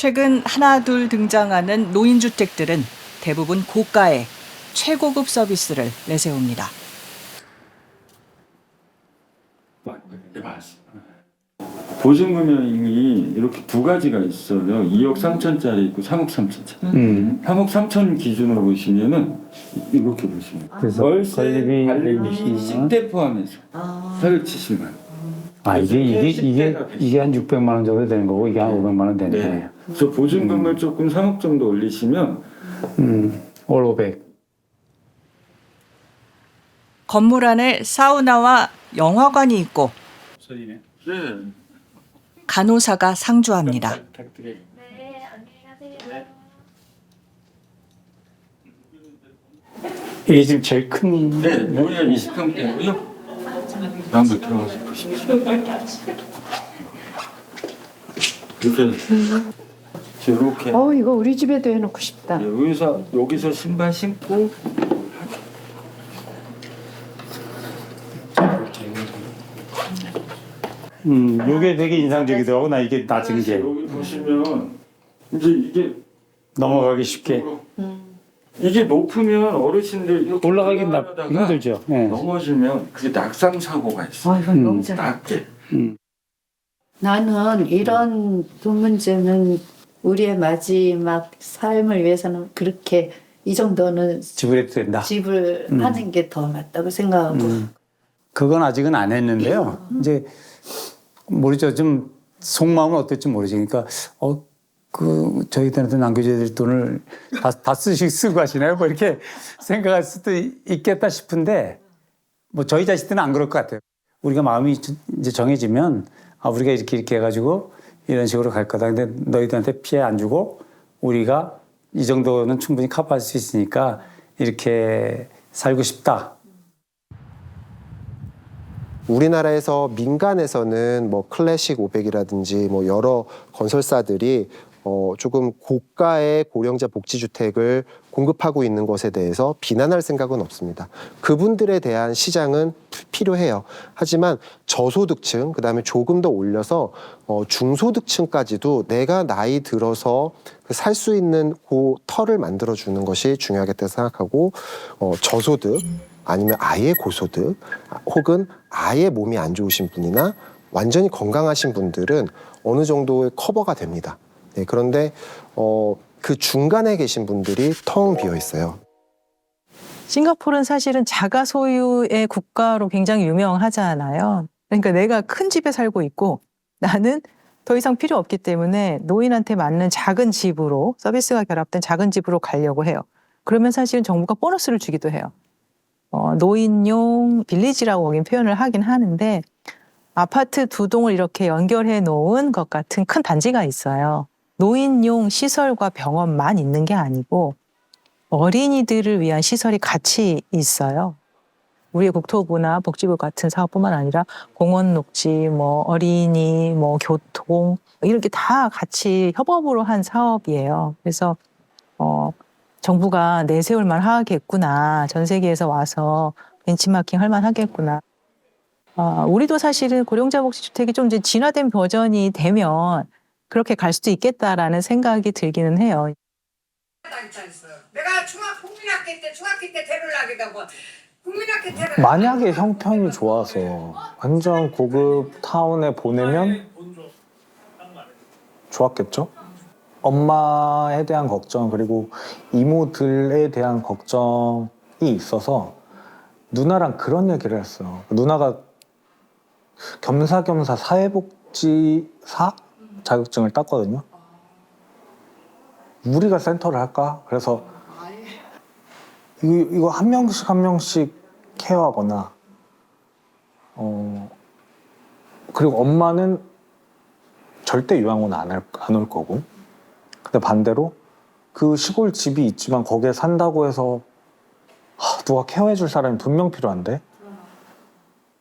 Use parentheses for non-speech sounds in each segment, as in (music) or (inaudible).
최근 하나 둘 등장하는 노인주택들은 대부분 고가의 최고급 서비스를 내세웁니다. 보증금이 이렇게 두 가지가 있어요. 2억 3천짜리 있고 3억 3천짜리. 음. 3억 3천 기준으로 보시면은 이렇게 보시면 그래서 월세, 관리비 관리비, 20만. 식대 포함해서 470만 원. 아 이게 이게 이게 이게 한 600만 원 정도 되는 거고 이게 한 500만 원 되는 네. 거예요. 그래서 보증금을 조금 3억 정도 올리시면 음. 월 500. 건물 안에 사우나와 영화관이 있고 소리네. 네. 간호사가 상주합니다. 네, 안녕히 가세요. 이게 지금 제일 큰 네, 여기가 20평대고요. 한번 들어가서. 이렇게 이렇게 어 이거 우리 집에도 해놓고 싶다. 여기서 여기서 신발 신고 음, 요게 되게 인상적이더라고. 나 이게 낮은 게 여기 보시면 이제 이게 넘어가기 쉽게 이게 높으면 어르신들 이렇게 올라가기 나 올라가다가 힘들죠. 예. 넘어지면 그게 낙상 사고가 있어. 아 이거 음. 너무 잘. 낮게. 나는 이런 두 문제는 우리의 마지막 삶을 위해서는 그렇게 이 정도는 지불해도 된다. 집을 음. 하는 게 더 맞다고 생각하고 음. 그건 아직은 안 했는데요. 이제 모르죠. 좀 속마음은 어떨지 모르지. 그러니까 어. 그 저희들한테 남겨줘야 될 돈을 다, 다 쓰시 쓰고 하시나요? 뭐 이렇게 생각할 수도 있겠다 싶은데 뭐 저희 자식들은 안 그럴 것 같아요. 우리가 마음이 이제 정해지면 아 우리가 이렇게 이렇게 해가지고 이런 식으로 갈 거다. 근데 너희들한테 피해 안 주고 우리가 이 정도는 충분히 커버할 수 있으니까 이렇게 살고 싶다. 우리나라에서 민간에서는 뭐 클래식 500이라든지 뭐 여러 건설사들이 어 조금 고가의 고령자 복지주택을 공급하고 있는 것에 대해서 비난할 생각은 없습니다. 그분들에 대한 시장은 필요해요. 하지만 저소득층, 그 다음에 조금 더 올려서 어 중소득층까지도 내가 나이 들어서 그살수 있는 그 털을 만들어 주는 것이 중요하겠다 생각하고 어 저소득 아니면 아예 고소득 혹은 아예 몸이 안 좋으신 분이나 완전히 건강하신 분들은 어느 정도의 커버가 됩니다. 네, 그런데 어, 그 중간에 계신 분들이 텅 비어 있어요. 싱가포르는 사실은 자가 소유의 국가로 굉장히 유명하잖아요. 그러니까 내가 큰 집에 살고 있고 나는 더 이상 필요 없기 때문에 노인한테 맞는 작은 집으로 서비스가 결합된 작은 집으로 가려고 해요. 그러면 사실은 정부가 보너스를 주기도 해요. 어, 노인용 빌리지라고 거긴 표현을 하긴 하는데 아파트 두 동을 이렇게 연결해 놓은 것 같은 큰 단지가 있어요. 노인용 시설과 병원만 있는 게 아니고 어린이들을 위한 시설이 같이 있어요. 우리의 국토부나 복지부 같은 사업뿐만 아니라 공원 녹지, 뭐 어린이, 뭐 교통 이렇게 다 같이 협업으로 한 사업이에요. 그래서 어 정부가 내세울 만 하겠구나. 전 세계에서 와서 벤치마킹 할 만 하겠구나. 아, 우리도 사실은 고령자 복지 주택이 좀 이제 진화된 버전이 되면 그렇게 갈 수도 있겠다라는 생각이 들기는 해요. 내가 중학 국민학교 때 중학교 때 데려가게 되고 국민학교 데려 만약에 형편이 좋아서 완전 고급 타운에 보내면 좋았겠죠? 엄마에 대한 걱정 그리고 이모들에 대한 걱정이 있어서 누나랑 그런 얘기를 했어요. 누나가 겸사겸사 사회복지사 자격증을 땄거든요. 우리가 센터를 할까? 그래서 이거, 한 명씩 한 명씩 케어하거나 어 그리고 엄마는 절대 요양원 안올 안올 거고 근데 반대로 그 시골 집이 있지만 거기에 산다고 해서 하, 누가 케어해 줄 사람이 분명 필요한데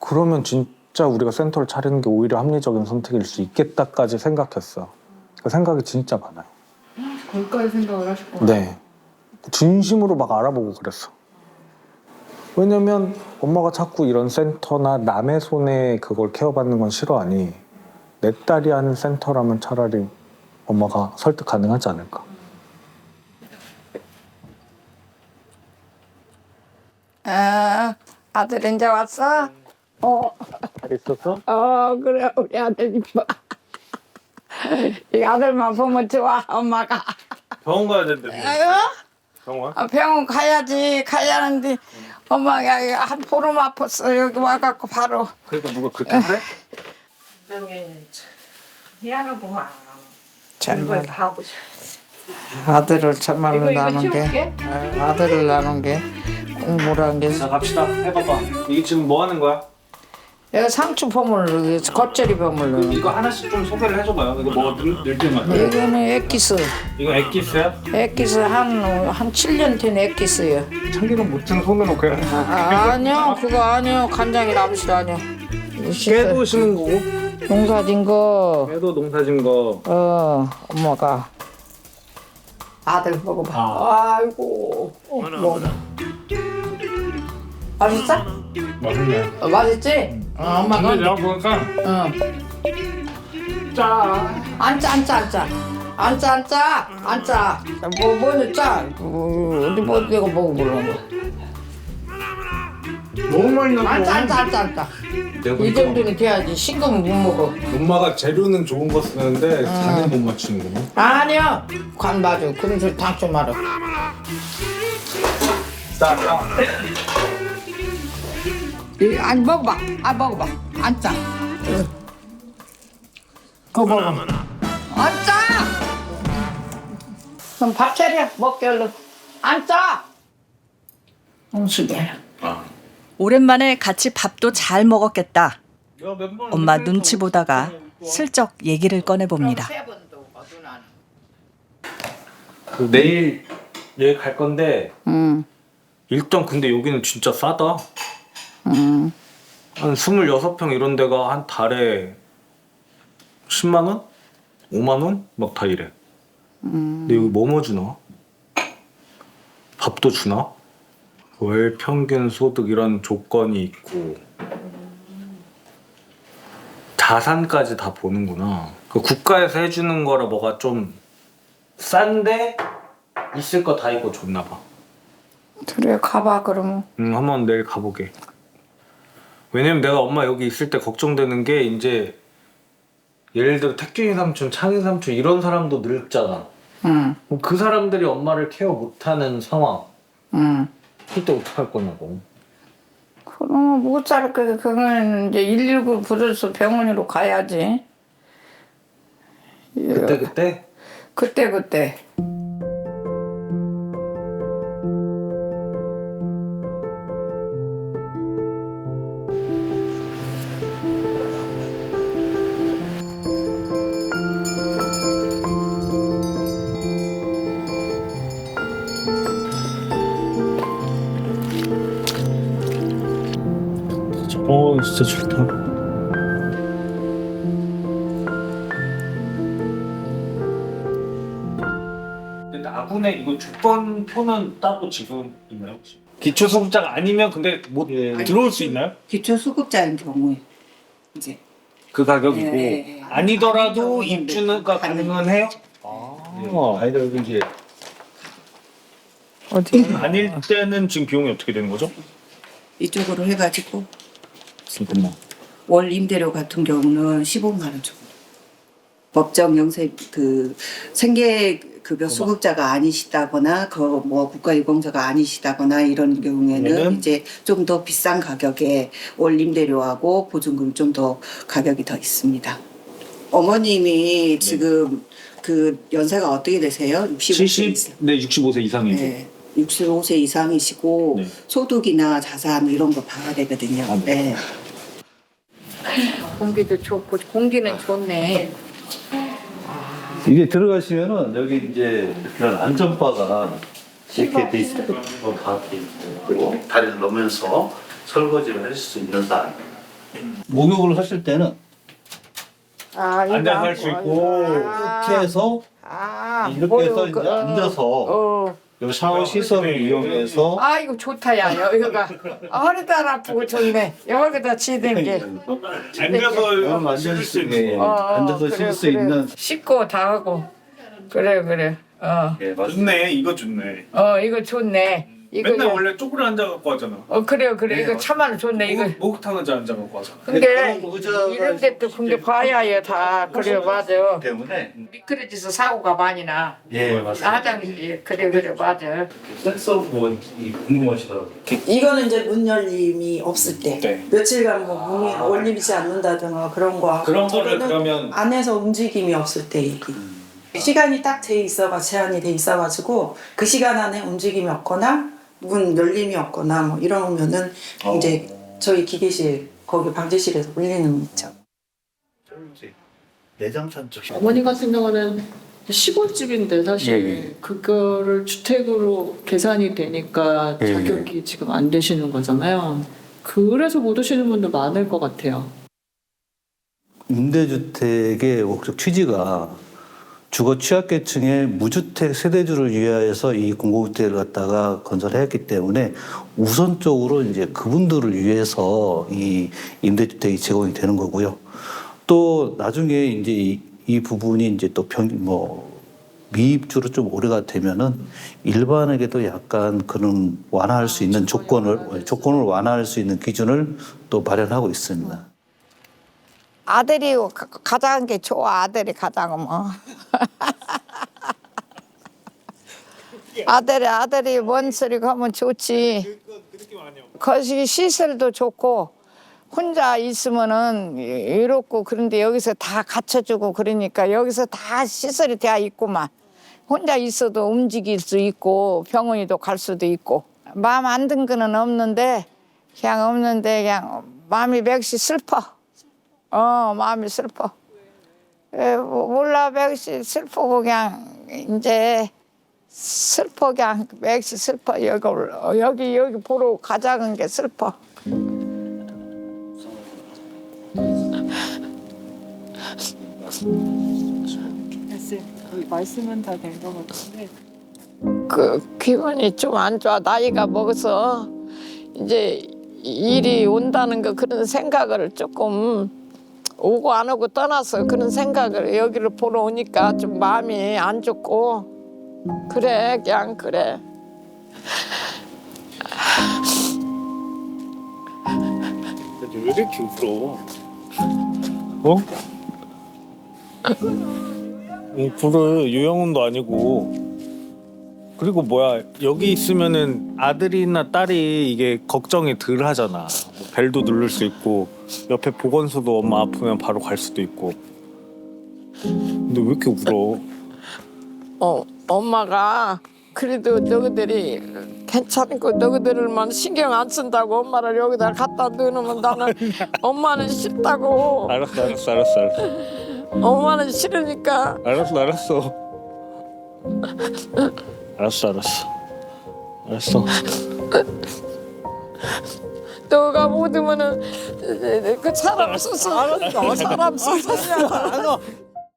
그러면 진 짜 우리가 센터를 차리는 게 오히려 합리적인 선택일 수 있겠다까지 생각했어 그 생각이 진짜 많아요 거기까지 생각을 하셨구나. 네. 진심으로 막 알아보고 그랬어. 왜냐면 엄마가 자꾸 이런 센터나 남의 손에 그걸 케어받는 건 싫어하니 내 딸이 하는 센터라면 차라리 엄마가 설득 가능하지 않을까. 아, 아들 이제 왔어? 어, 잘 있었어? 어, 그래, 우리 아들 이뻐. 이 아들만 보면 좋아, 엄마가. 병원 가야 된대. 아유, 병원? 아, 병원 가야지, 가야 하는데, 엄마가 한 보름 아팠어. 여기 와갖고 바로. 그러니까 누가 그렇게 그래? 정말 아들을 정말로 나눈 게, 아, 아들을 나눈 게 공부란 게. 자 갑시다. 해봐봐. 이게 지금 뭐 하는 거야? 내가 상추 버물로, 겉절이 버물로. 이거 하나씩 좀 소개를 해줘봐요. 이거 뭐 늘, 늘들만. 이거는 엑기스. 이거 액기스야? 엑기스 한, 한 7년 된 엑기스예요. 참기름 묻은 손으로 그냥 아, 아니요, 그거 아니요. 간장이 나무실 아니요. 깨도 심은 거고 농사진 거, 깨도 농사진 거. 어, 엄마가. 아들 먹어봐. 아 이고, 어, 먹어. 맛있어? 맛있네. 어, 맛있지? 어, 엄마가. 근데 내가 보니까 응. 짜. 안 짜, 안 짜, 안 짜. 안 짜, 안 짜. 안 짜. 뭐, 뭐는 짜. 어, 어디 뭐, 내가 먹어 보려고. 너무 많이 안 짜, 안 짜, 안 짜, 안 짜. 이 정도는 돼야지. 싱거면 못 먹어. 엄마가 재료는 좋은 거 쓰는데 간을 못 맞추는구나. 아니요. 간 맞아. 그런 소리 당초 말아. 자, 자. 이, 아니, 먹어봐. 아, 먹어봐. 안 짜. 그거 먹어. 안 짜! 그럼 밥 차려. 먹게 얼른. 안 짜! 홍수게. 오랜만에 같이 밥도 잘 먹었겠다. 엄마 눈치 보다가 슬쩍 얘기를 꺼내봅니다. 그 내일 여기 갈 건데 응. 일단 근데 여기는 진짜 싸다. 응. 한 26평 이런 데가 한 달에 10만 원? 5만 원? 막 다 이래. 근데 여기 뭐뭐 주나? 밥도 주나? 월 평균 소득 이런 조건이 있고 자산까지 다 보는구나. 그 국가에서 해주는 거라 뭐가 좀 싼데 있을 거 다 있고 좋나 봐. 그래, 가봐, 그러면. 응, 한번 내일 가보게. 왜냐면 내가 엄마 여기 있을 때 걱정되는 게 이제 예를 들어 태균이 삼촌, 창희 삼촌 이런 사람도 늙잖아. 응. 그럼 그 사람들이 엄마를 케어 못하는 상황. 응. 그때 어떡할 거냐고. 그러면 못살 거, 그건 이제 119 부르서 병원으로 가야지. 그때 그때 그때, 그때. 어 진짜 좋다. 근데 나군에 이거 조건표는 따로 지금 있나요? 혹시? 기초 소득자가 아니면 근데 못 들어올 수 있나요? 기초 수급자인 경우에 이제 그 가격이고 예, 예, 예. 아니더라도 아니더라도 입주가 가능은 해요? 아, 아니더라도 이제 어디? 아닐 때는 지금 비용이 어떻게 되는 거죠? 이쪽으로 해가지고 잠깐만. 월 임대료 같은 경우는 15만 원 정도. 법정 영세 그 생계 급여 수급자가 아니시다거나 그 뭐 국가 유공자가 아니시다거나 이런 경우에는 얘는? 이제 좀 더 비싼 가격에 월 임대료하고 보증금 좀 더 가격이 더 있습니다. 어머님이 지금 그 연세가 어떻게 되세요? 65세 70, 네 65세 이상이고. 네. 65세 이상이시고 네. 소득이나 자산 이런 거 봐야 되거든요. 아, 네. 네. 공기도 좋고, 공기는 좋네. 이게 들어가시면은 여기 이제 그런 안전바가 이렇게 돼 있어요. 뭐 밖에 있고 그리고 다리를 놓으면서 설거지를 하실 수 있는 날. 목욕을 하실 때는 아, 이거 앉아서 할 수 있고. 이렇게 해서 아, 이렇게 해서 이제 앉아서 어. 요 샤워 시설을 이용해서 아, 이거 좋다, 야, 여기가. 아, 허리도 안 아프고 좋네. 여기다 치는 게. (laughs) 앉아서 여러분 앉아서 쓸수 예, 예. 어, 어, 앉아서 그래, 쓸수 그래. 있는 씻고 다 하고. 그래 그래. 어. 예, 맞습니다. 좋네 이거 좋네. 어 이거 좋네. 이거 맨날 좀- 원래 쪼그려 앉아갖고 하잖아. 어 그래요 그래 네, 이거 맞- 참말로 좋네 이거. 목욕탕 의자 앉아갖고 하잖아. 근데 그런 의자가 이런 데또 근데 봐야 해다 그래 맞아. 때문에 미끄러져서 사고가 많이 나. 예 맞습니다. 화장실 그래 그래 맞아. 센서 부분 이 궁금하시더라고요. 이거는 이제 문 열림이 없을 때 네. 며칠간 뭐 문이 올리지 않는다든가 그런 거 그런 거를 그러면 안에서 움직임이 없을 때 얘기 시간이 딱 돼 있어가 제한이 돼 있어가지고 그 시간 안에 움직임이 없거나 문 열림이 없거나 뭐 이러면은 이제 저희 기계실 거기 방제실에서 울리는 거 있죠. 내장산 쪽이 어머니 같은 경우는 시골집인데 사실 예, 예. 그거를 주택으로 계산이 되니까 예, 예. 자격이 지금 안 되시는 거잖아요. 그래서 못 오시는 분들 많을 것 같아요. 임대주택의 목적 취지가 주거 취약계층의 무주택 세대주를 위하여서 이 공공주택을 갖다가 건설했기 때문에 우선적으로 이제 그분들을 위해서 이 임대주택이 제공이 되는 거고요. 또 나중에 이제 이, 이 부분이 이제 또 병, 뭐 미입주로 좀 오래가 되면은 일반에게도 약간 그런 완화할 수 있는 조건을 조건을 완화할 수 있는 기준을 또 마련하고 있습니다. 아들이 가- 가장 게 좋아 아들이 가장 뭐. 아들이 아들이 뭔 소리 가면 좋지. 거기 시설도 좋고 혼자 있으면은 이렇고 그런데 여기서 다 갖춰주고 그러니까 여기서 다 시설이 되어 있고만 혼자 있어도 움직일 수 있고 병원에도 갈 수도 있고 마음 안 든 거는 없는데 그냥 없는데 그냥 마음이 맥시 슬퍼. 어 마음이 슬퍼. 에, 뭐, 몰라 맥시 슬프고 그냥 이제 슬퍼 그냥 맥시 슬퍼 여기 올- 어, 여기 여기 보러 가자는 게 슬퍼. 말씀은 다 된 것 같은데. 그 기분이 좀 안 좋아 나이가 먹어서 이제 일이 온다는 거 그런 생각을 조금 오고 안 오고 떠나서 그런 생각을 여기를 보러 오니까 좀 마음이 안 좋고 그래 그냥 그래 왜 이렇게 울어? 어? 응, 불을 유영훈도 아니고 그리고 뭐야 여기 있으면은 아들이나 딸이 이게 걱정이 덜 하잖아 뭐 벨도 누를 수 있고 옆에 보건소도 엄마 아프면 바로 갈 수도 있고. 근데 왜 이렇게 울어? 어 엄마가 그래도 너희들이 괜찮고 너희들만 신경 안 쓴다고 엄마를 여기다 갖다 넣으면 나는 엄마는 싫다고. 알았어 알았어 알았어 알았어. 엄마는 싫으니까. 알았어 알았어. 알았어 알았어. 알았어 너가 못 오면은 그 사람 써서 사람 써서